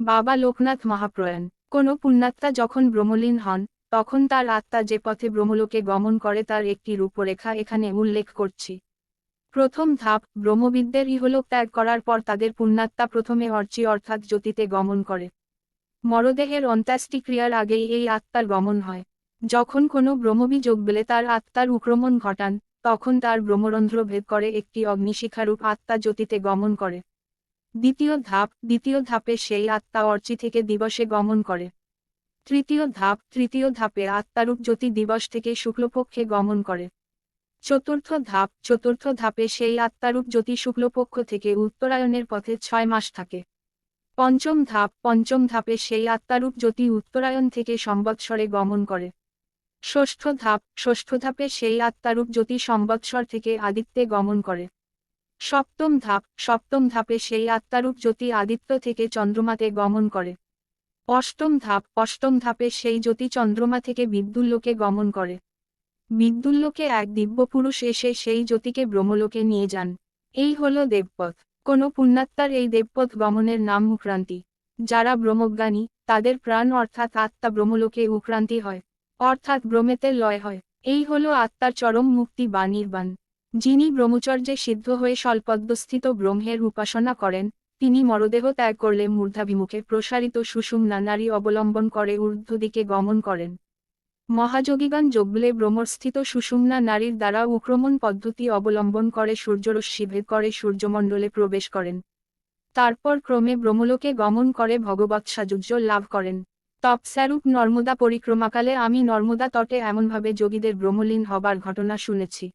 বাবা লোকনাথ মহাপ্রয়াণ। কোনো পুণ্যাত্মা যখন ব্রহ্মলীন হন, তখন তার আত্মা যে পথে ব্রহ্মলোকে গমন করে তার একটি রূপরেখা এখানে উল্লেখ করছি। প্রথম ধাপ ব্রহ্মবিদদের ইহলোক ত্যাগ করার পর তাদের পুণ্যাত্মা প্রথমে অর্চি অর্থাৎ জ্যোতিতে গমন করে। মরদেহের অন্ত্যেষ্টিক্রিয়ার আগেই এই আত্মার গমন হয়। যখন কোনো ব্রহ্মবি যোগ বেলে তার আত্মার উক্রমণ ঘটান, তখন তার ব্রহ্মরন্ধ্র ভেদ করে একটি অগ্নিশিখারূপ আত্মা জ্যোতিতে গমন করে। দ্বিতীয় ধাপ, দ্বিতীয় ধাপে সেই আত্মা অর্চি থেকে দিবসে গমন করে। তৃতীয় ধাপ, তৃতীয় ধাপে আত্মারূপ জ্যোতি দিবস থেকে শুক্লপক্ষে গমন করে। চতুর্থ ধাপ, চতুর্থ ধাপে সেই আত্মারূপ জ্যোতি শুক্লপক্ষ থেকে উত্তরায়ণের পথে ছয় মাস থাকে। পঞ্চম ধাপ, পঞ্চম ধাপে সেই আত্মারূপ জ্যোতি উত্তরায়ণ থেকে সম্বৎসরে গমন করে। ষষ্ঠ ধাপ, ষষ্ঠ ধাপে সেই আত্মারূপ জ্যোতি সম্বৎসর থেকে আদিত্যে গমন করে। সপ্তম ধাপ, সপ্তম ধাপে সেই আত্মারূপ জ্যোতি আদিত্য থেকে চন্দ্রমাতে গমন করে। অষ্টম ধাপ, অষ্টম ধাপে সেই জ্যোতি চন্দ্রমা থেকে বিদ্যুল্লোকে গমন করে। বিদ্যুল্লোকে এক দিব্যপুরুষ এসে সেই জ্যোতিকে ব্রহ্মলোকে নিয়ে যান। এই হল দেবপথ। কোনো পুণ্যাত্মার এই দেবপথ গমনের নাম উক্রান্তি। যারা ব্রহ্মজ্ঞানী, তাদের প্রাণ অর্থাৎ আত্মা ব্রহ্মলোকে উক্রান্তি হয়, অর্থাৎ ব্রহ্মেতে লয় হয়। এই হল আত্মার চরম মুক্তি বা নির্বাণ। যিনি ব্রহ্মচর্যে সিদ্ধ হয়ে স্বল্পদ্যস্থিত ব্রহ্মের উপাসনা করেন, তিনি মরদেহ ত্যাগ করলে মূর্ধাভিমুখে প্রসারিত সুষুম্না নারী অবলম্বন করে ঊর্ধ্বদিকে গমন করেন। মহাযোগীগণ যোগবলে ব্রহ্মস্থিত সুষুম্না নারীর দ্বারা উক্রমণ পদ্ধতি অবলম্বন করে সূর্যরশ্মি ভেদ করে সূর্যমণ্ডলে প্রবেশ করেন। তারপর ক্রমে ব্রহ্মলোকে গমন করে ভগবৎ সাযুজ্য লাভ করেন। তপস্যারূপ নর্মদা পরিক্রমাকালে আমি নর্মদা তটে এমনভাবে যোগীদের ব্রহ্মলীন হবার ঘটনা শুনেছি।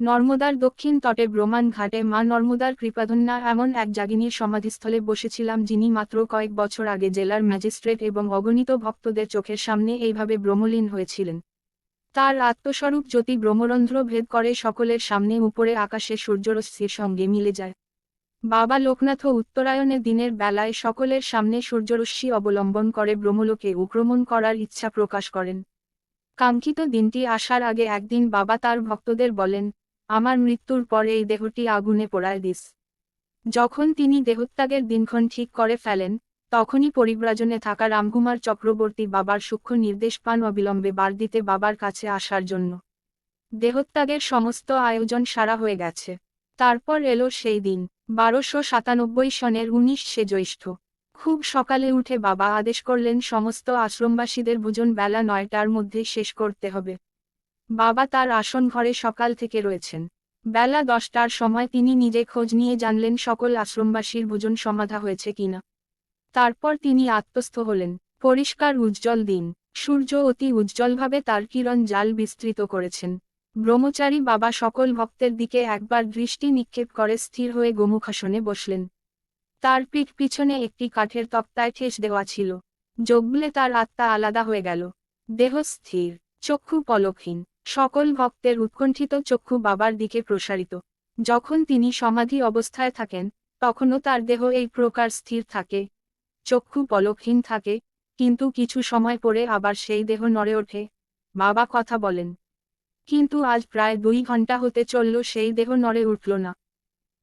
নর্মদার দক্ষিণ তটে ব্রহ্মাণ ঘাটে মা নর্মদার কৃপাধন্যা এমন এক জাগিনীর সমাধিস্থলে বসেছিলাম যিনি মাত্র কয়েক বছর আগে জেলার ম্যাজিস্ট্রেট এবং অগণিত ভক্তদের চোখের সামনে এইভাবে ব্রহ্মলীন হয়েছিলেন। তার আত্মস্বরূপ জ্যোতি ব্রহ্মরন্ধ্র ভেদ করে সকলের সামনে উপরে আকাশে সূর্যরশ্মির সঙ্গে মিলে যায়। বাবা লোকনাথ উত্তরায়ণের দিনের বেলায় সকলের সামনে সূর্যরশ্মি অবলম্বন করে ব্রহ্মলোকে উক্রমণ করার ইচ্ছা প্রকাশ করেন। কাঙ্ক্ষিত দিনটি আসার আগে একদিন বাবা তার ভক্তদের বলেন আমার মৃত্যুর পরে এই দেহটি আগুনে পোড়ায় দিস। যখন তিনি দেহত্যাগের দিনক্ষণ ঠিক করে ফেলেন, তখনই পরিব্রাজনে থাকা রামকুমার চক্রবর্তী বাবার সূক্ষ্ম নির্দেশ পান অবিলম্বে বার দিতে বাবার কাছে আসার জন্য। দেহত্যাগের সমস্ত আয়োজন সারা হয়ে গেছে। তারপর এলো সেই দিন, বারোশো সাতানব্বই সনের উনিশ সে জ্যৈষ্ঠ। খুব সকালে উঠে বাবা আদেশ করলেন, সমস্ত আশ্রমবাসীদের ভোজন বেলা নয়টার মধ্যে শেষ করতে হবে। বাবা তার আসন ঘরে সকাল থেকে রয়েছেন। বেলা দশটার সময় তিনি নিজে খোঁজ নিয়ে জানলেন সকল আশ্রমবাসীর ভোজন সমাধা হয়েছে কিনা তারপর তিনি আত্মস্থ হলেন। পরিষ্কার উজ্জ্বল দিন। সূর্য অতি উজ্জ্বলভাবে তার কিরণ জাল বিস্তৃত করেছেন। ব্রহ্মচারী বাবা সকল ভক্তের দিকে একবার দৃষ্টি নিক্ষেপ করে স্থির হয়ে গোমুখাসনে বসলেন। তার পিঠ পিছনে একটি কাঠের তক্তায় ঠেস দেওয়া ছিল। যোগবলে তার আত্মা আলাদা হয়ে গেল। দেহ স্থির, চক্ষু পলকহীন। সকল ভক্তের উৎকণ্ঠিত চক্ষু বাবার দিকে প্রসারিত। যখন তিনি সমাধি অবস্থায় থাকেন, তখনও তার দেহ এই প্রকার স্থির থাকে। চক্ষু পলকহীন থাকে, কিন্তু কিছু সময় পরে আবার সেই দেহ নড়ে ওঠে। বাবা কথা বলেন, কিন্তু আজ প্রায় দুই ঘণ্টা হতে চলল সেই দেহ নড়ে উঠল না।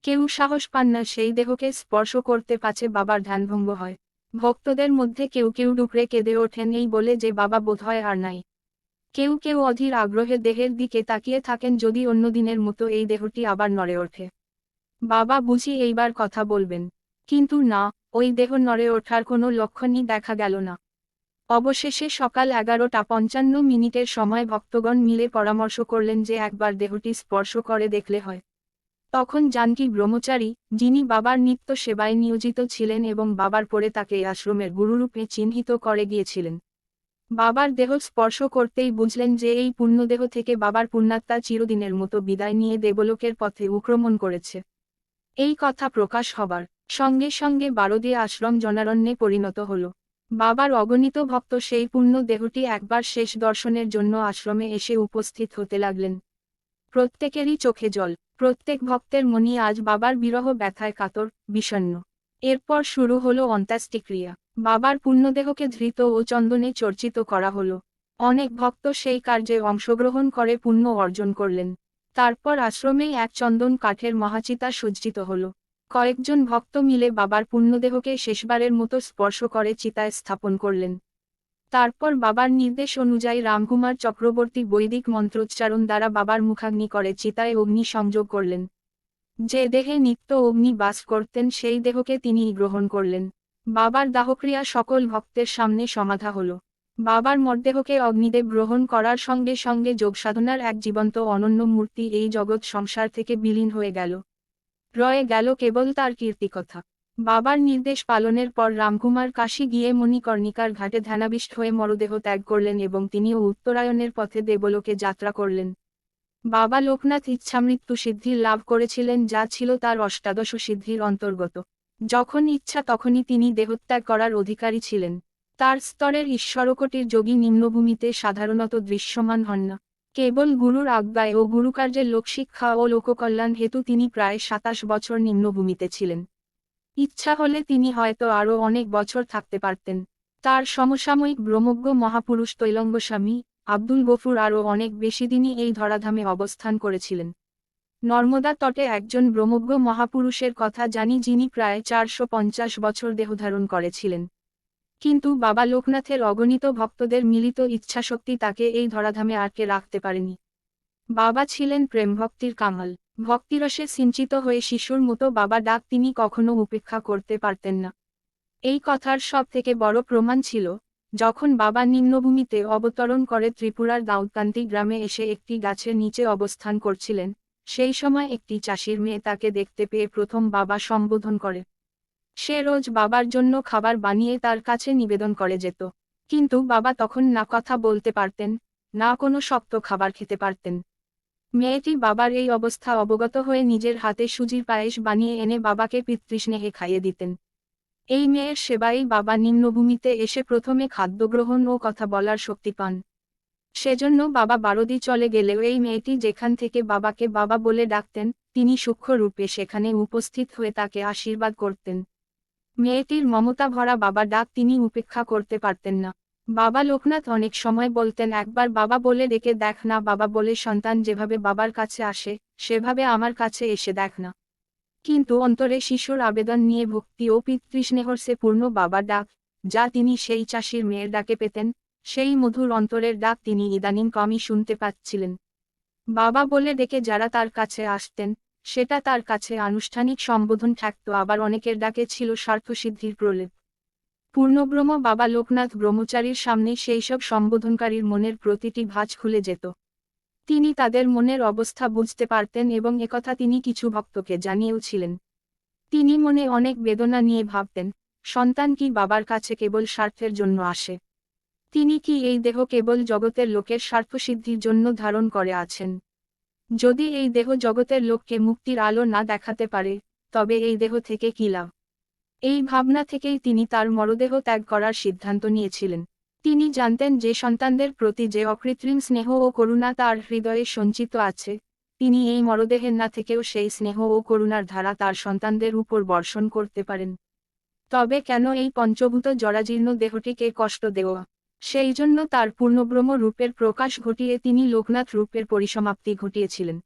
কেউ সাহস পান না সেই দেহকে স্পর্শ করতে পাছে বাবার ধ্যানভঙ্গ হয়। ভক্তদের মধ্যে কেউ কেউ ডুকরে কেঁদে ওঠেন এই বলে যে বাবা বোধহয় আর নাই। কেউ কেউ অধীর আগ্রহে দেহের দিকে তাকিয়ে থাকেন যদি অন্য দিনের মতো এই দেহটি আবার নড়ে ওঠে। বাবা বুঝি এইবার কথা বলবেন। কিন্তু না, ওই দেহ নড়ে ওঠার কোনো লক্ষণই দেখা গেল না। অবশেষে সকাল এগারোটা পঞ্চান্ন মিনিটের সময় ভক্তগণ মিলে পরামর্শ করলেন যে একবার দেহটি স্পর্শ করে দেখলে হয়। তখন জানকী ব্রহ্মচারী, যিনি বাবার নিত্য সেবায় নিয়োজিত ছিলেন এবং বাবার পরে তাকে আশ্রমের গুরুরূপে চিহ্নিত করে গিয়েছিলেন বাবার দেহ স্পর্শ করতেই বুঝলেন যে এই পুণ্যদেহ থেকে বাবার পুণ্যাত্মা চিরদিনের মতো বিদায় নিয়ে দেবলোকের পথে উক্রমণ করেছে। এই কথা প্রকাশ হবার সঙ্গে সঙ্গে বারদীয় আশ্রম জনারণ্যে পরিণত হল। বাবার অগণিত ভক্ত সেই পুণ্য দেহটি একবার শেষ দর্শনের জন্য আশ্রমে এসে উপস্থিত হতে লাগলেন। প্রত্যেকেরই চোখে জল, প্রত্যেক ভক্তের মনি আজ বাবার বিরহ ব্যথায় কাতর বিষণ্ন এরপর শুরু হলো অন্ত্যেষ্টিক্রিয়া। বাবার পুণ্যদেহকে ধৃত ও চন্দনে চর্চিত করা হলো। অনেক ভক্ত সেই কার্যে অংশগ্রহণ করে পুণ্য অর্জন করলেন। তারপর আশ্রমেই এক চন্দন কাঠের মহাচিতা সজ্জিত হল। কয়েকজন ভক্ত মিলে বাবার পুণ্যদেহকে শেষবারের মতো স্পর্শ করে চিতায় স্থাপন করলেন। তারপর বাবার নির্দেশ অনুযায়ী রামকুমার চক্রবর্তী বৈদিক মন্ত্রোচ্চারণ দ্বারা বাবার মুখাগ্নি করে চিতায় অগ্নি সংযোগ করলেন। যে দেহে নিত্য অগ্নি বাস করতেন সেই দেহকে তিনি গ্রহণ করলেন। বাবার দাহক্রিয়া সকল ভক্তের সামনে সমাধা হল। বাবার মরদেহকে অগ্নিদেব গ্রহণ করার সঙ্গে সঙ্গে যোগসাধনার এক জীবন্ত অনন্য মূর্তি এই জগৎ সংসার থেকে বিলীন হয়ে গেল। রয়ে গেল কেবল তার কীর্তিকথা। বাবার নির্দেশ পালনের পর রামকুমার কাশী গিয়ে মণিকর্ণিকার ঘাটে ধ্যানাবিষ্ট হয়ে মরদেহ ত্যাগ করলেন এবং তিনিও উত্তরায়ণের পথে দেবলোকে যাত্রা করলেন। বাবা লোকনাথ ইচ্ছামৃত্যু সিদ্ধি লাভ করেছিলেন যা ছিল তার অষ্টাদশ সিদ্ধির অন্তর্গত। যখন ইচ্ছা তখনই তিনি দেহত্যাগ করার অধিকারী ছিলেন। তার স্তরের ঈশ্বরকোটির যোগী নিম্নভূমিতে সাধারণত দৃশ্যমান হন না। কেবল গুরুর আজ্ঞায় ও গুরুকার্যের লোকশিক্ষা ও লোককল্যাণ হেতু তিনি প্রায় সাতাশ বছর নিম্নভূমিতে ছিলেন। ইচ্ছা হলে তিনি হয়তো আরও অনেক বছর থাকতে পারতেন। তার সমসাময়িক ব্রহ্মজ্ঞ মহাপুরুষ তৈলঙ্গস্বামী আব্দুল গফুর আরও অনেক বেশি দিনই এই ধরাধামে অবস্থান করেছিলেন। নর্মদা তটে একজন ব্রহ্মজ্ঞ মহাপুরুষের কথা জানি যিনি প্রায় চারশো পঞ্চাশ বছর দেহধারণ করেছিলেন। কিন্তু বাবা লোকনাথের অগণিত ভক্তদের মিলিত ইচ্ছাশক্তি তাকে এই ধরাধামে আটকে রাখতে পারেনি। বাবা ছিলেন প্রেম ভক্তির কামাল। ভক্তিরসে সিঞ্চিত হয়ে শিশুর মতো বাবা ডাক তিনি কখনো উপেক্ষা করতে পারতেন না। এই কথার সব থেকে বড় প্রমাণ ছিল, যখন বাবা নিম্নভূমিতে অবতরণ করে ত্রিপুরার দাউদকান্তি গ্রামে এসে একটি গাছের নিচে অবস্থান করছিলেন সেই সময় একটি চাষির মেয়ে তাকে দেখতে পেয়ে প্রথম বাবা সম্বোধন করে। সে রোজ বাবার জন্য খাবার বানিয়ে তার কাছে নিবেদন করে যেত। কিন্তু বাবা তখন না কথা বলতে পারতেন, না কোনো শক্ত খাবার খেতে পারতেন। মেয়েটি বাবার এই অবস্থা অবগত হয়ে নিজের হাতে সুজির পায়েস বানিয়ে এনে বাবাকে পিতৃস্নেহে খাইয়ে দিতেন। এই মেয়ের সেবাই বাবা নিম্নভূমিতে এসে প্রথমে খাদ্য গ্রহণ ও কথা বলার শক্তি পান। সেজন্য বাবা বারদি চলে গেলেও এই মেয়েটি যেখান থেকে বাবাকে বাবা বলে ডাকতেন, তিনি সূক্ষ্ম রূপে সেখানে উপস্থিত হয়ে তাকে আশীর্বাদ করতেন। মেয়েটির মমতা ভরা বাবা ডাক তিনি উপেক্ষা করতে পারতেন না। বাবা লোকনাথ অনেক সময় বলতেন, একবার বাবা বলে ডেকে দেখ না, বাবা বলে সন্তান যেভাবে বাবার কাছে আসে, সেভাবে আমার কাছে এসে দেখ না। কিন্তু অন্তরে শিশুর আবেদন নিয়ে ভক্তি ও পিতৃস্নেহর সে পূর্ণ বাবার ডাক, যা তিনি সেই চাষির মেয়ের ডাকে পেতেন সেই মধুর অন্তরের ডাক তিনি ইদানিং কমই শুনতে পাচ্ছিলেন। বাবা বলে ডেকে যারা তার কাছে আসতেন, সেটা তার কাছে আনুষ্ঠানিক সম্বোধন থাকত, আবার অনেকের ডাকে ছিল স্বার্থসিদ্ধির প্রলেপ। পূর্ণব্রহ্ম বাবা লোকনাথ ব্রহ্মচারীর সামনে সেই সব সম্বোধনকারীর মনের প্রতিটি ভাঁজ খুলে যেত। তিনি তাদের মনের অবস্থা বুঝতে পারতেন এবং একথা তিনি কিছু ভক্তকে জানিয়েওছিলেন তিনি মনে অনেক বেদনা নিয়ে ভাবতেন, সন্তান কি বাবার কাছে কেবল স্বার্থের জন্য আসে? তিনি কি এই দেহ কেবল জগতের লোকের স্বার্থসিদ্ধির জন্য ধারণ করে আছেন? যদি এই দেহ জগতের লোককে মুক্তির আলো না দেখাতে পারে, তবে এই দেহ থেকে কি লাভ? এই ভাবনা থেকেই তিনি তার মরদেহ ত্যাগ করার সিদ্ধান্ত নিয়েছিলেন। তিনি জানতেন যে সন্তানদের প্রতি যে অকৃত্রিম স্নেহ ও করুণা তার হৃদয়ে সঞ্চিত আছে, তিনি এই মরদেহের না থেকেও সেই স্নেহ ও করুণার ধারা তার সন্তানদের উপর বর্ষণ করতে পারেন। তবে কেন এই পঞ্চভূত জরাজীর্ণ দেহটিকে কষ্ট দেওয়া? সেই জন্য তার পূর্ণব্রহ্ম রূপের প্রকাশ ঘটিয়ে তিনি লোকনাথ রূপের পরিসমাপ্তি ঘটিয়েছিলেন।